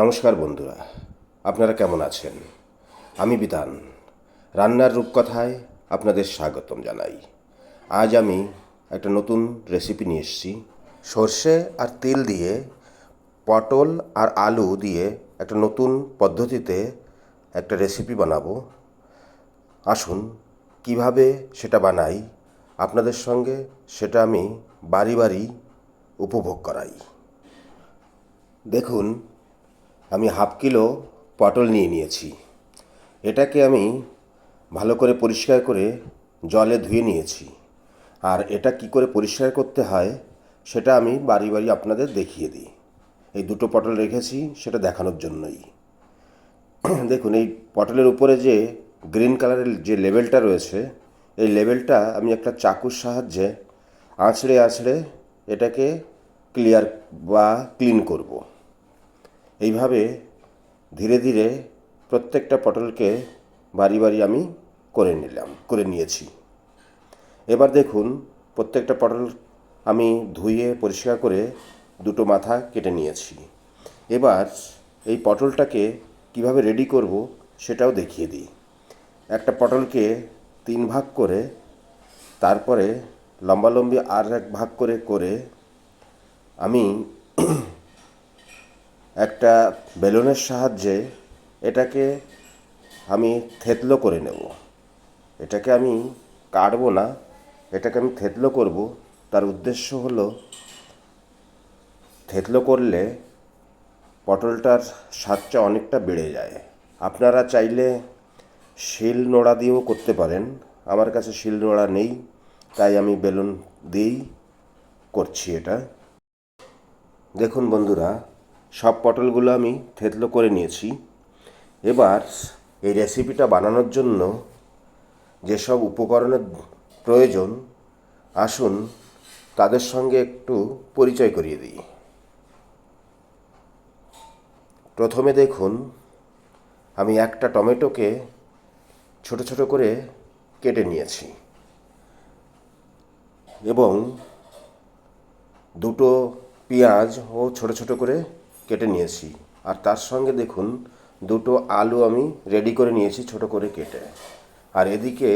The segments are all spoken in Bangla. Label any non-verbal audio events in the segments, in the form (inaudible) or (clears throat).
নমস্কার বন্ধুরা, আপনারা কেমন আছেন? আমি বিধান রান্নার রূপকথায় আপনাদের স্বাগতম জানাই। আজ আমি একটা নতুন রেসিপি নিয়ে এসেছি। সর্ষে আর তেল দিয়ে, পটল আর আলু দিয়ে একটা নতুন পদ্ধতিতে একটা রেসিপি বানাবো। আসুন, কীভাবে সেটা বানাই, আপনাদের সঙ্গে সেটা আমি বাড়ি বাড়ি উপভোগ করাই। দেখুন আমি হাফ কিলো পটল নিয়ে নিয়েছি। এটাকে আমি ভালো করে পরিষ্কার করে জলে ধুয়ে নিয়েছি। আর এটা কি করে পরিষ্কার করতে হয়, সেটা আমি বাড়ি বাড়ি আপনাদের দেখিয়ে দিই। এই দুটো পটল রেখেছি, সেটা দেখানোর জন্যই। দেখুন, এই পটলের উপরে যে গ্রিন কালারের যে লেবেলটা রয়েছে, এই লেবেলটা আমি একটা চাকুর সাহায্যে আঁচড়ে আঁচড়ে এটাকে ক্লিয়ার বা ক্লিন করব। এইভাবে ধীরে ধীরে প্রত্যেকটা পটলকে বাড়ি বাড়ি আমি করে নিলাম, করে নিয়েছি। এবার দেখুন, প্রত্যেকটা পটল আমি ধুয়ে পরিষ্কার করে দুটো মাথা কেটে নিয়েছি। এবার এই পটলটাকে কীভাবে রেডি করব সেটাও দেখিয়ে দিই। একটা পটলকে তিন ভাগ করে, তারপরে লম্বালম্বি আর এক ভাগ করে করে আমি একটা বেলুনের সাহায্যে এটাকে আমি থেতলো করে নেব। এটাকে আমি কাটবো না, এটাকে আমি থেতলো করব। তার উদ্দেশ্য হলো, থেতলো করলে পটলটার স্বাদটা অনেকটা বেড়ে যায়। আপনারা চাইলে শিল নোড়া দিয়েও করতে পারেন। আমার কাছে শিল নোড়া নেই, তাই আমি বেলুন দিয়েই করছি এটা। দেখুন বন্ধুরা সব পটলগুলো আমি থেতলো করে নিয়েছি। এবার এই রেসিপিটা বানানোর জন্য যেসব উপকরণের প্রয়োজন, আসুন তাদের সঙ্গে একটু পরিচয় করিয়ে দিই। প্রথমে দেখুন, আমি একটা টমেটোকে ছোট ছোট করে কেটে নিয়েছি এবং দুটো পেঁয়াজ ও ছোট ছোট করে কেটে নিয়েছি। আর তার সঙ্গে দেখুন, দুটো আলু আমি রেডি করে নিয়েছি ছোট করে কেটে। আর এদিকে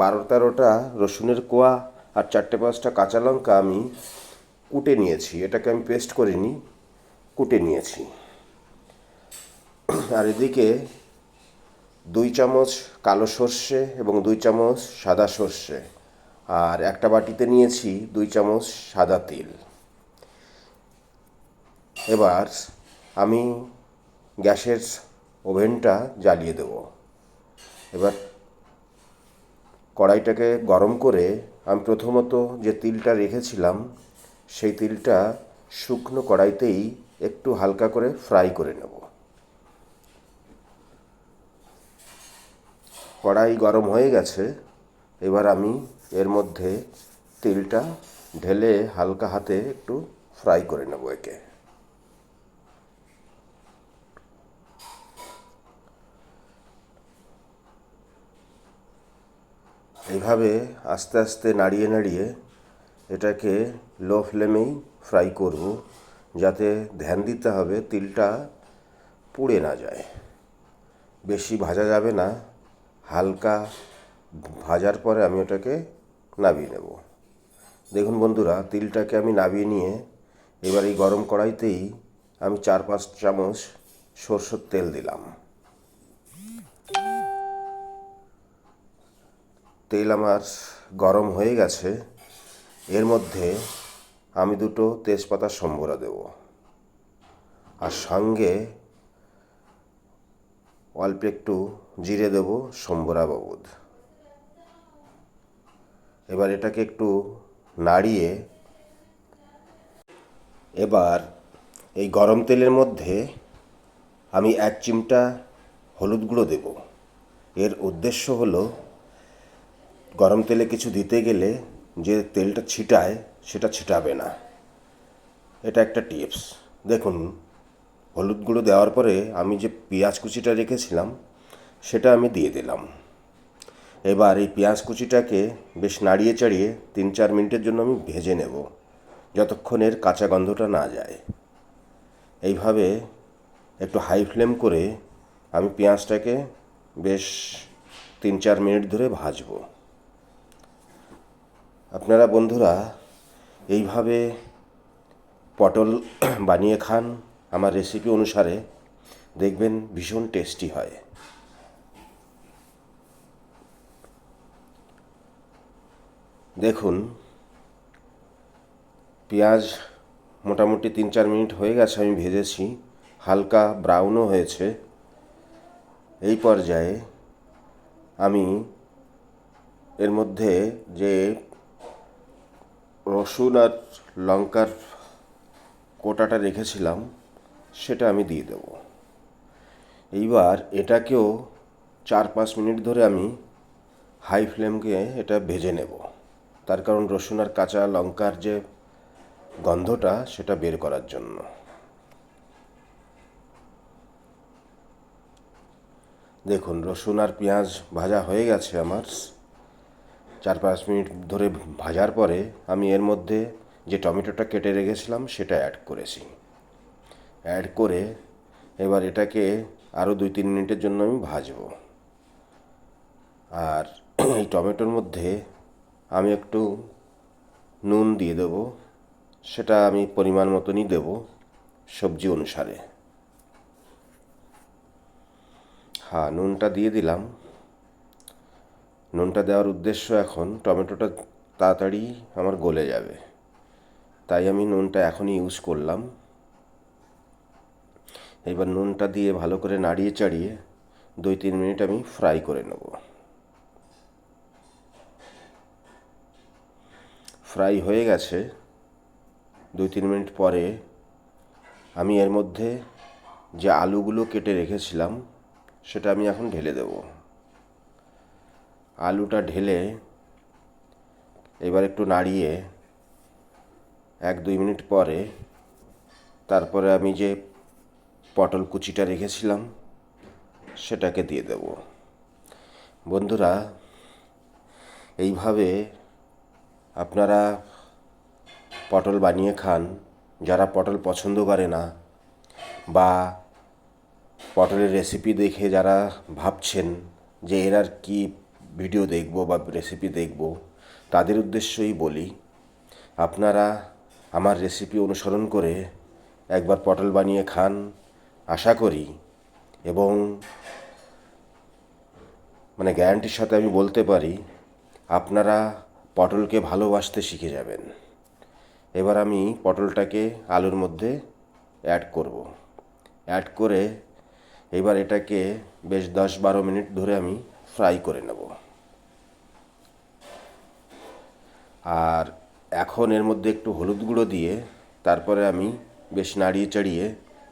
বারো তেরোটা রসুনের কোয়া আর চারটে পাঁচটা কাঁচা লঙ্কা আমি কুটে নিয়েছি। এটাকে আমি পেস্ট করিনি, কুটে নিয়েছি। আর এদিকে দুই চামচ কালো সর্ষে এবং দুই চামচ সাদা সর্ষে। আর একটা বাটিতে নিয়েছি দুই চামচ সাদা তেল। এবার আমি গ্যাসের ওভেনটা জ্বালিয়ে দেব। এবার কড়াইটাকে গরম করে আমি প্রথমত যে তিলটা রেখেছিলাম, সেই তিলটা শুকনো কড়াইতেই একটু হালকা করে ফ্রাই করে নেব। কড়াই গরম হয়ে গেছে, এবার আমি এর মধ্যে তিলটা ঢেলে হালকা হাতে একটু ফ্রাই করে নেব একে। এইভাবে আস্তে আস্তে নাড়িয়ে নাড়িয়ে এটাকে লো ফ্লেমেই ফ্রাই করব, যাতে ধ্যান দিতে হবে তিলটা পুড়ে না যায়। বেশি ভাজা যাবে না, হালকা ভাজার পরে আমি ওটাকে নামিয়ে নেব। দেখুন বন্ধুরা, তিলটাকে আমি নামিয়ে নিয়ে এবার এই গরম কড়াইতেই আমি চার পাঁচ চামচ সরষের তেল দিলাম। তেল আমার গরম হয়ে গেছে, এর মধ্যে আমি দুটো তেজপাতা সম্বরা দেব। আর সঙ্গে অল্প একটু জিরে দেব সম্বরা বাবুদ। এবার এটাকে একটু নাড়িয়ে এবার এই গরম তেলের মধ্যে আমি এক চিমটা হলুদ গুঁড়ো দেব। এর উদ্দেশ্য হলো গরম তেলে কিছু দিতে গেলে যে তেলটা ছিটায়, সেটা ছিটাবে না। এটা একটা টিপস। দেখুন হলুদ গুঁড়ো দেওয়ার পরে আমি যে পেঁয়াজ কুচিটা রেখেছিলাম, সেটা আমি দিয়ে দিলাম। এবার এই পেঁয়াজ কুচিটাকে বেশ নাড়িয়ে চাড়িয়ে তিন চার মিনিটের জন্য আমি ভেজে নেব, যতক্ষণ এর কাঁচা গন্ধটা না যায়। এইভাবে একটু হাই ফ্লেম করে আমি পেঁয়াজটাকে বেশ তিন চার মিনিট ধরে ভাজবো। আপনারা বন্ধুরা, এইভাবে পটল (clears throat) বানিয়ে খান। আমার রেসিপি অনুসারে দেখবেন ভীষণ টেস্টি হয়। দেখুন, পেঁয়াজ মোটামুটি তিন চার মিনিট হয়ে গেছে, আমি ভেজেছি। হালকা ব্রাউনও হয়েছে। এই পর্যায়ে আমি এর মধ্যে যে রসুন আর লঙ্কার কোটাটা রেখেছিলাম, সেটা আমি দিয়ে দেব। এইবার এটাকেও চার পাঁচ মিনিট ধরে আমি হাই ফ্লেমকে এটা ভেজে নেব। তার কারণ রসুন আর কাঁচা লঙ্কার যে গন্ধটা, সেটা বের করার জন্য। দেখুন, রসুন আর পেঁয়াজ ভাজা হয়ে গেছে আমার। চার পাঁচ মিনিট ধরে ভাজার পরে আমি এর মধ্যে যে টমেটোটা কেটে রেখেছিলাম সেটা অ্যাড করেছি। অ্যাড করে এবার এটাকে আরও দুই তিন মিনিটের জন্য আমি ভাজবো। আর এই টমেটোর মধ্যে আমি একটু নুন দিয়ে দেব। সেটা আমি পরিমাণ মতনই দেব সবজি অনুসারে। হ্যাঁ নুনটা দিয়ে দিলাম। নুনটা দেওয়ার উদ্দেশ্য এখন, টমেটোটা তাড়াতাড়ি আমার গলে যাবে। তাই আমি নুনটা এখনই ইউজ করলাম। এবার নুনটা দিয়ে ভালো করে নাড়িয়ে চাড়িয়ে দুই তিন মিনিট আমি ফ্রাই করে নেব। ফ্রাই হয়ে গেছে। দুই তিন মিনিট পরে আমি এর মধ্যে যে আলুগুলো কেটে রেখেছিলাম, সেটা আমি এখন ঢেলে দেব। আলুটা ঢেলে এবার একটু নাড়িয়ে এক দুই মিনিট পরে তারপরে আমি যে পটল কুচিটা রেখেছিলাম, সেটাকে দিয়ে দেব। বন্ধুরা, এইভাবে আপনারা পটল বানিয়ে খান, যারা পটল পছন্দ করে না বা পটলের রেসিপি দেখে যারা ভাবছেন যে এর আর কি ভিডিও দেখব বা রেসিপি দেখব, তাদের উদ্দেশ্যই বলি, আপনারা আমার রেসিপি অনুসরণ করে একবার পটল বানিয়ে খান, আশা করি, এবং মানে গ্যারান্টির সাথে আমি বলতে পারি, আপনারা পটলকে ভালোবাসতে শিখে যাবেন। এবার আমি পটলটাকে আলুর মধ্যে অ্যাড করব। অ্যাড করে এবার এটাকে বেশ দশ বারো মিনিট ধরে আমি ফ্রাই করে নেব। আর এখন এর মধ্যে একটু হলুদ গুঁড়ো দিয়ে তারপরে আমি বেশ নাড়িয়ে চাড়িয়ে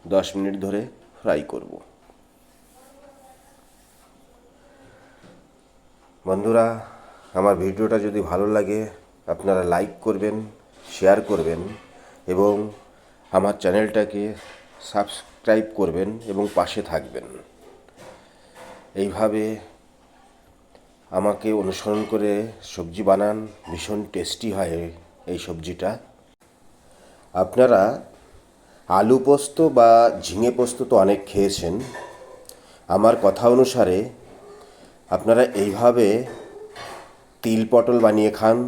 দশ মিনিট ধরে ফ্রাই করব। বন্ধুরা, আমার ভিডিওটা যদি ভালো লাগে, আপনারা লাইক করবেন শেয়ার করবেন এবং আমার চ্যানেলটাকে সাবস্ক্রাইব করবেন এবং পাশে থাকবেন। এইভাবে আমাকে অনুসরণ করে সবজি বানান, ভীষণ টেস্টি হয় এই সবজিটা। আপনারা আলু পোস্ত বা ঝিঙে পোস্ত তো অনেক খেয়েছেন। আমার কথা অনুসারে আপনারা এইভাবে তিল পটল বানিয়ে খান।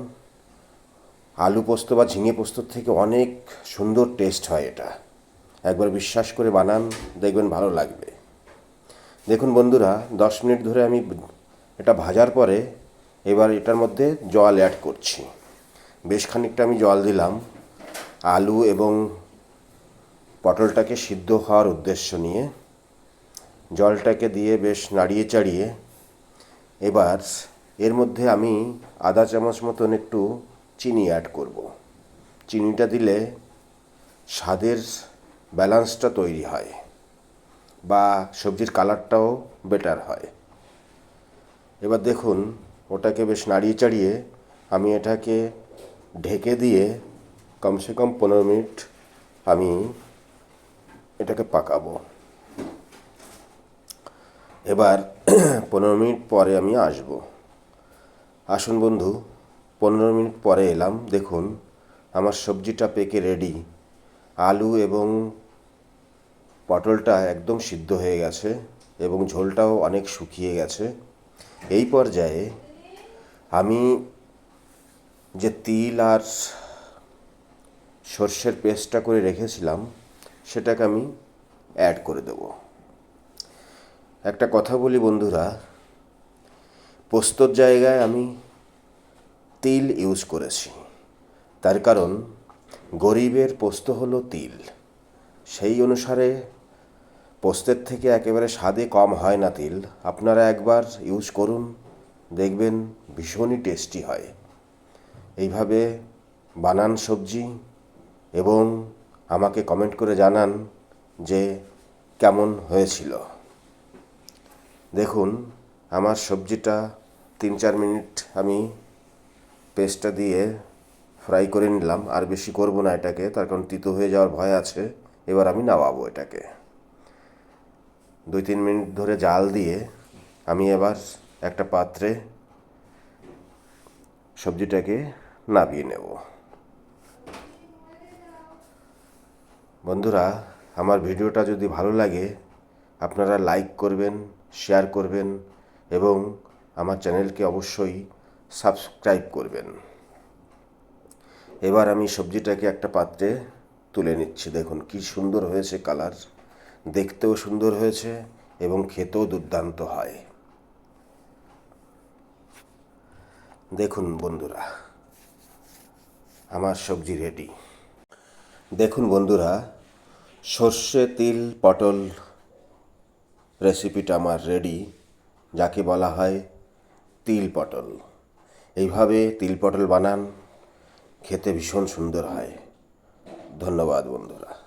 আলু পোস্ত বা ঝিঙে পোস্তর থেকে অনেক সুন্দর টেস্ট হয় এটা। একবার বিশ্বাস করে বানান, দেখবেন ভালো লাগবে। দেখুন বন্ধুরা, দশ মিনিট ধরে আমি এটা ভাজার পরে এবার এটার মধ্যে জল অ্যাড করছি। বেশ খানিকটা আমি জল দিলাম। আলু এবং পটলটাকে সিদ্ধ হওয়ার উদ্দেশ্য নিয়ে জলটাকে দিয়ে বেশ নাড়িয়ে চাড়িয়ে এবার এর মধ্যে আমি আধা চামচ মতন একটু চিনি অ্যাড করব। চিনিটা দিলে স্বাদের ব্যালেন্সটা তৈরি হয় বা সবজির কালারটাও বেটার হয়। এবার দেখুন, ওটাকে বেশ নাড়িয়ে চাড়িয়ে আমি এটাকে ঢেকে দিয়ে কমসে কম পনেরো মিনিট আমি এটাকে পাকাবো। এবার (clears throat) পনেরো মিনিট পরে আমি আসব। আসুন বন্ধু, পনেরো মিনিট পরে এলাম। দেখুন, আমার সবজিটা পেকে রেডি আলু এবং পটলটা একদম সিদ্ধ হয়ে গেছে এবং ঝোলটাও অনেক শুকিয়ে গেছে। এই পর্যায়ে আমি যে তিল আর সর্ষের পেস্টটা করে রেখেছিলাম, সেটাকে আমি অ্যাড করে দেব। একটা কথা বলি বন্ধুরা পোস্তর জায়গায় আমি তিল ইউজ করেছি। তার কারণ গরিবের পোস্ত হলো তিল। সেই অনুসারে পোস্তের থেকে একেবারে স্বাদে কম হয় না তিল। আপনারা একবার ইউজ করুন, দেখবেন ভীষণই টেস্টি হয়। এইভাবে বানান সবজি এবং আমাকে কমেন্ট করে জানান যে কেমন হয়েছিল। দেখুন, আমার সবজিটা তিন চার মিনিট আমি পেস্টটা দিয়ে ফ্রাই করে নিলাম। আর বেশি করব না এটাকে, তার কারণ তিতো হয়ে যাওয়ার ভয় আছে। এবার আমি নামাবো এটাকে। দুই তিন মিনিট ধরে জাল দিয়ে আমি এবার একটা পাত্রে সবজিটাকে নাবিয়ে নেব। বন্ধুরা, আমার ভিডিওটা যদি ভালো লাগে, আপনারা লাইক করবেন, শেয়ার করবেন এবং আমার চ্যানেলকে অবশ্যই সাবস্ক্রাইব করবেন। এবার আমি সবজিটাকে একটা পাত্রে তুলে নিচ্ছি। দেখুন কি সুন্দর হয়েছে কালার। দেখতেও সুন্দর হয়েছে এবং খেতেও দুর্দান্ত হয়। দেখুন বন্ধুরা, আমার সবজি রেডি দেখুন বন্ধুরা, সর্ষে, তিল, পটল রেসিপিটা আমার রেডি যাকে বলা হয় তিল পটল। এইভাবে তিল পটল বানান, খেতে ভীষণ সুন্দর হয়। ধন্যবাদ বন্ধুরা।